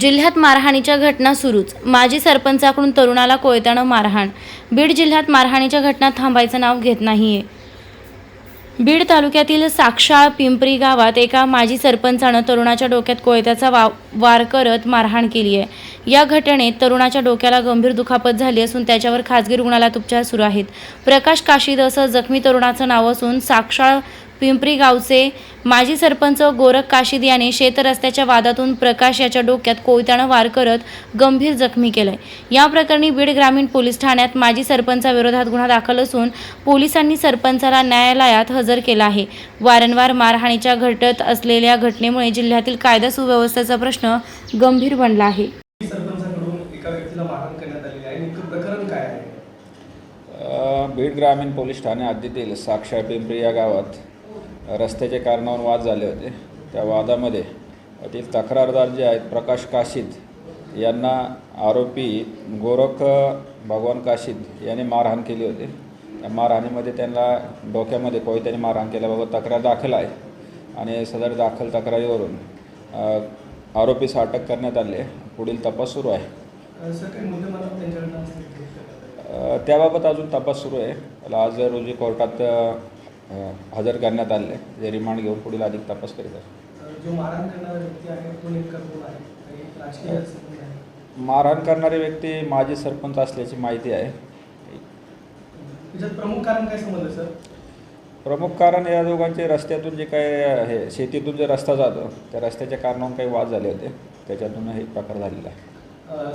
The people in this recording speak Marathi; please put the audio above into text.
जिल्ह्यात मारहाणीच्या घटना सुरूच. माजी सरपंचाकडून तरुणाला कोयत्यानं मारहाण. बीड जिल्ह्यात मारहाणीच्या घटना थांबायचं नाव घेत नाहीये. बीड तालुक्यातील साक्षाळ पिंपरी गावात एका माजी सरपंचानं तरुणाच्या डोक्यात कोयत्याचा वा वार करत मारहाण केली आहे या घटनेत तरुणाच्या डोक्याला गंभीर दुखापत झाली असून त्याच्यावर खाजगी रुग्णालयात उपचार सुरू आहेत. प्रकाश काशीद असं जखमी तरुणाचं नाव असून साक्षाळ पिंपरी गावचे माजी सरपंच गोरख काशीद याने शेतरस्त्याच्या वादातून प्रकाश याच्या डोक्यात कोयत्यानं वार करत गंभीर जखमी केलंय. या प्रकरणी बीड ग्रामीण पोलीस ठाण्यात माजी सरपंचाविरोधात गुन्हा दाखल असून पोलिसांनी सरपंचाला न्यायालयात हजर केला आहे. वारंवार मारहाणीच्या घटत असलेल्या घटनेमुळे जिल्ह्यातील कायदा सुव्यवस्थेचा प्रश्न गंभीर बनला आहे. सरपंचाकडून एका व्यक्तीला मारहाण करण्यात आलेली आहे. नेमकं प्रकरण काय आहे? अ, बीड ग्रामीण पोलीस ठाणे हद्दीतील साक्षर पिंपरी या गावात रस्त्याच्या कारणावरून वाद झाले होते. त्या वादामध्ये येथील तक्रारदार जे आहेत प्रकाश काशीद यांना आरोपी गोरख भगवान काशीद यांनी मारहाण केली होती. त्या मारहाणीमध्ये त्यांना डोक्यामध्ये कोयत्याने मारहाण केल्याबाबत तक्रार दाखल आहे आणि सदर दाखल तक्रारीवरून आरोपीस अटक करण्यात आली. आहे पुढील तपास सुरू आहे. त्याबाबत अजून तपास सुरू आहे. त्याला आज रोजी कोर्टात हजर करण्यात आले. जे रिमांड घेऊन पुढील अधिक तपास करीत आहे अं, जो मारहाण करणारा व्यक्ती माजी सरपंच असल्याची माहिती आहे. प्रमुख कारण काय समजलं सर? प्रमुख कारण या दोघांचे रस्त्यातून जे काय हे शेतीतून जे रस्ता जातो त्या रस्त्याच्या कारणावरून काही वाद झाले होते. त्याच्यातून हे प्रकार झालेला आहे.